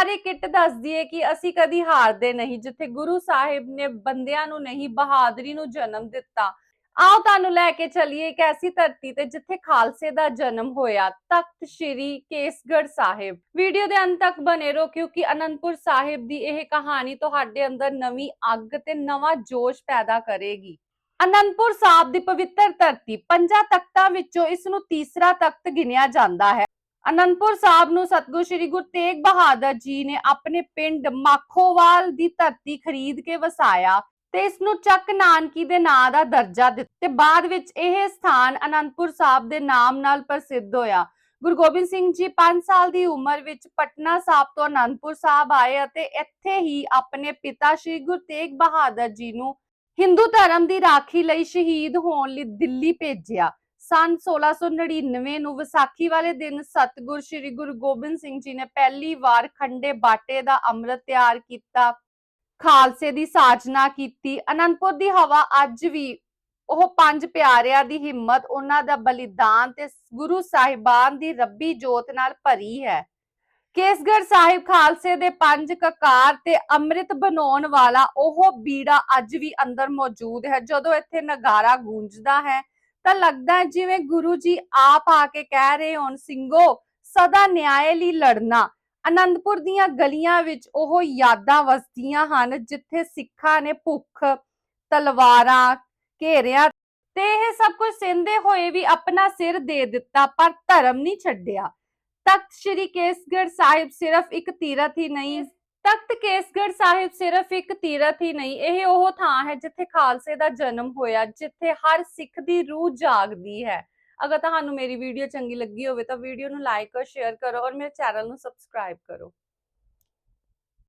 ਸਾਰੇ ਕਿੱਟ ਦੱਸਦੀ ਹੈ ਕਿ ਅਸੀਂ ਕਦੀ ਹਾਰਦੇ ਨਹੀਂ, ਜਿੱਥੇ ਗੁਰੂ ਸਾਹਿਬ ਨੇ ਬੰਦਿਆਂ ਨੂੰ ਨਹੀਂ, ਬਹਾਦਰੀ ਨੂੰ ਜਨਮ ਦਿੱਤਾ। ਆਓ ਤੁਹਾਨੂੰ ਲੈ ਕੇ ਚੱਲੀਏ ਇੱਕ ਐਸੀ ਧਰਤੀ ਤੇ ਜਿੱਥੇ ਖਾਲਸੇ ਦਾ ਜਨਮ ਹੋਇਆ, ਤਖਤ ਸ੍ਰੀ ਕੇਸਗੜ੍ਹ ਸਾਹਿਬ। ਵੀਡੀਓ ਦੇ ਅੰਤ ਤੱਕ ਬਨੇ ਰਹੋ, ਕਿਉਂਕਿ ਅਨੰਦਪੁਰ ਸਾਹਿਬ ਦੀ ਇਹ ਕਹਾਣੀ ਤੁਹਾਡੇ ਅੰਦਰ ਨਵੀਂ ਅੱਗ ਤੇ ਨਵਾਂ ਜੋਸ਼ ਪੈਦਾ ਕਰੇਗੀ। ਅਨੰਦਪੁਰ ਸਾਹਿਬ ਦੀ ਪਵਿੱਤਰ ਧਰਤੀ, ਪੰਜਾਂ ਤਖਤਾਂ ਵਿੱਚੋਂ ਇਸ ਨੂੰ ਤੀਸਰਾ ਤਖਤ ਗਿਣਿਆ ਜਾਂਦਾ ਹੈ। ਅਨੰਦਪੁਰ ਸਾਹਿਬ ਨੂੰ ਸਤਿਗੁਰੂ ਸ੍ਰੀ ਗੁਰੂ ਤੇਗ ਬਹਾਦਰ ਜੀ ਨੇ ਆਪਣੇ ਪਿੰਡ ਮਾਖੋਵਾਲ ਦੀ ਧਰਤੀ ਖਰੀਦ ਕੇ ਵਸਾਇਆ ਤੇ ਇਸ ਨੂੰ ਚੱਕ ਨਾਨਕੀ ਦੇ ਨਾਂ ਦਾ ਦਰਜਾ ਦਿੱਤਾ ਤੇ ਬਾਅਦ ਵਿੱਚ ਇਹ ਸਥਾਨ ਅਨੰਦਪੁਰ ਸਾਹਿਬ ਦੇ ਨਾਮ ਨਾਲ ਪ੍ਰਸਿੱਧ ਹੋਇਆ। ਗੁਰੂ ਗੋਬਿੰਦ ਸਿੰਘ ਜੀ 5 ਸਾਲ ਦੀ ਉਮਰ ਵਿੱਚ ਪਟਨਾ ਸਾਹਿਬ ਤੋਂ ਅਨੰਦਪੁਰ ਸਾਹਿਬ ਆਏ ਅਤੇ ਇੱਥੇ ਹੀ ਆਪਣੇ ਪਿਤਾ ਸ੍ਰੀ ਗੁਰੂ ਤੇਗ ਬਹਾਦਰ ਜੀ ਨੂੰ ਹਿੰਦੂ ਧਰਮ ਦੀ ਰਾਖੀ ਲਈ ਸ਼ਹੀਦ ਹੋਣ ਲਈ ਦਿੱਲੀ ਭੇਜਿਆ। ਸਨ 1699 ਨੂੰ ਵਿਸਾਖੀ ਵਾਲੇ ਦਿਨ ਸਤਿਗੁਰ ਸ੍ਰੀ ਗੁਰੂ ਗੋਬਿੰਦ ਸਿੰਘ ਜੀ ਨੇ ਪਹਿਲੀ ਵਾਰ ਖੰਡੇ ਬਾਟੇ ਦਾ ਅੰਮ੍ਰਿਤ ਤਿਆਰ ਕੀਤਾ, ਖਾਲਸੇ ਦੀ ਸਾਜਨਾ ਕੀਤੀ, ਅਨੰਦਪੁਰ ਦੀ ਹਵਾ ਅੱਜ ਵੀ ਉਹ ਪੰਜ ਪਿਆਰਿਆਂ ਦੀ ਹਿੰਮਤ, ਉਹਨਾਂ ਦਾ ਬਲੀਦਾਨ ਤੇ ਗੁਰੂ ਸਾਹਿਬਾਨ ਦੀ ਰੱਬੀ ਜੋਤ ਨਾਲ ਭਰੀ ਹੈ। ਕੇਸਗੜ੍ਹ ਸਾਹਿਬ ਖਾਲਸੇ ਦੇ ਪੰਜ ਕਕਾਰ ਤੇ ਅੰਮ੍ਰਿਤ ਬਣਾਉਣ ਵਾਲਾ ਉਹ ਬੀੜਾ ਅੱਜ ਵੀ ਅੰਦਰ ਮੌਜੂਦ ਹੈ, ਜਦੋਂ ਇੱਥੇ ਨਗਾਰਾ ਗੂੰਜਦਾ ਹੈ ਤਾਂ ਲੱਗਦਾ ਹੈ ਜਿਵੇਂ ਗੁਰੂ ਜੀ ਆਪ ਆ ਕੇ ਕਹਿ ਰਹੇ ਹੋਣ ਸਿੰਘੋ ਸਦਾ ਨਿਆਂ ਲਈ ਲੜਨਾ। ਅਨੰਦਪੁਰ ਦੀਆਂ ਗਲੀਆਂ ਵਿੱਚ ਉਹ ਯਾਦਾਂ ਵਸਦੀਆਂ ਹਨ, ਜਿੱਥੇ ਸਿੱਖਾਂ ਨੇ ਭੁੱਖ, ਤਲਵਾਰਾਂ, ਘੇਰਿਆ ਤੇ ਇਹ ਸਭ ਕੁਝ ਸਿੰਦੇ ਹੋਏ ਵੀ ਆਪਣਾ ਸਿਰ ਦੇ ਦਿੱਤਾ, ਪਰ ਧਰਮ ਨਹੀਂ ਛੱਡਿਆ। ਤਖਤ ਸ੍ਰੀ ਕੇਸਗੜ੍ਹ ਸਾਹਿਬ ਸਿਰਫ ਇੱਕ ਤੀਰਥ ਹੀ ਨਹੀਂ ਤਖਤ ਕੇਸਗੜ੍ਹ ਸਾਹਿਬ ਸਿਰਫ ਇੱਕ ਤੀਰਥ ਹੀ ਨਹੀਂ, ਇਹ ਉਹ ਥਾਂ ਹੈ ਜਿੱਥੇ ਖਾਲਸੇ ਦਾ ਜਨਮ ਹੋਇਆ, ਜਿੱਥੇ ਹਰ ਸਿੱਖ ਦੀ ਰੂਹ ਜਾਗਦੀ ਹੈ। ਅਗਰ ਤੁਹਾਨੂੰ ਮੇਰੀ ਵੀਡੀਓ ਚੰਗੀ ਲੱਗੀ ਹੋਵੇ ਤਾਂ ਵੀਡੀਓ ਨੂੰ ਲਾਈਕ ਔਰ ਸ਼ੇਅਰ ਕਰੋ ਔਰ ਮੇਰੇ ਚੈਨਲ ਨੂੰ ਸਬਸਕ੍ਰਾਈਬ ਕਰੋ।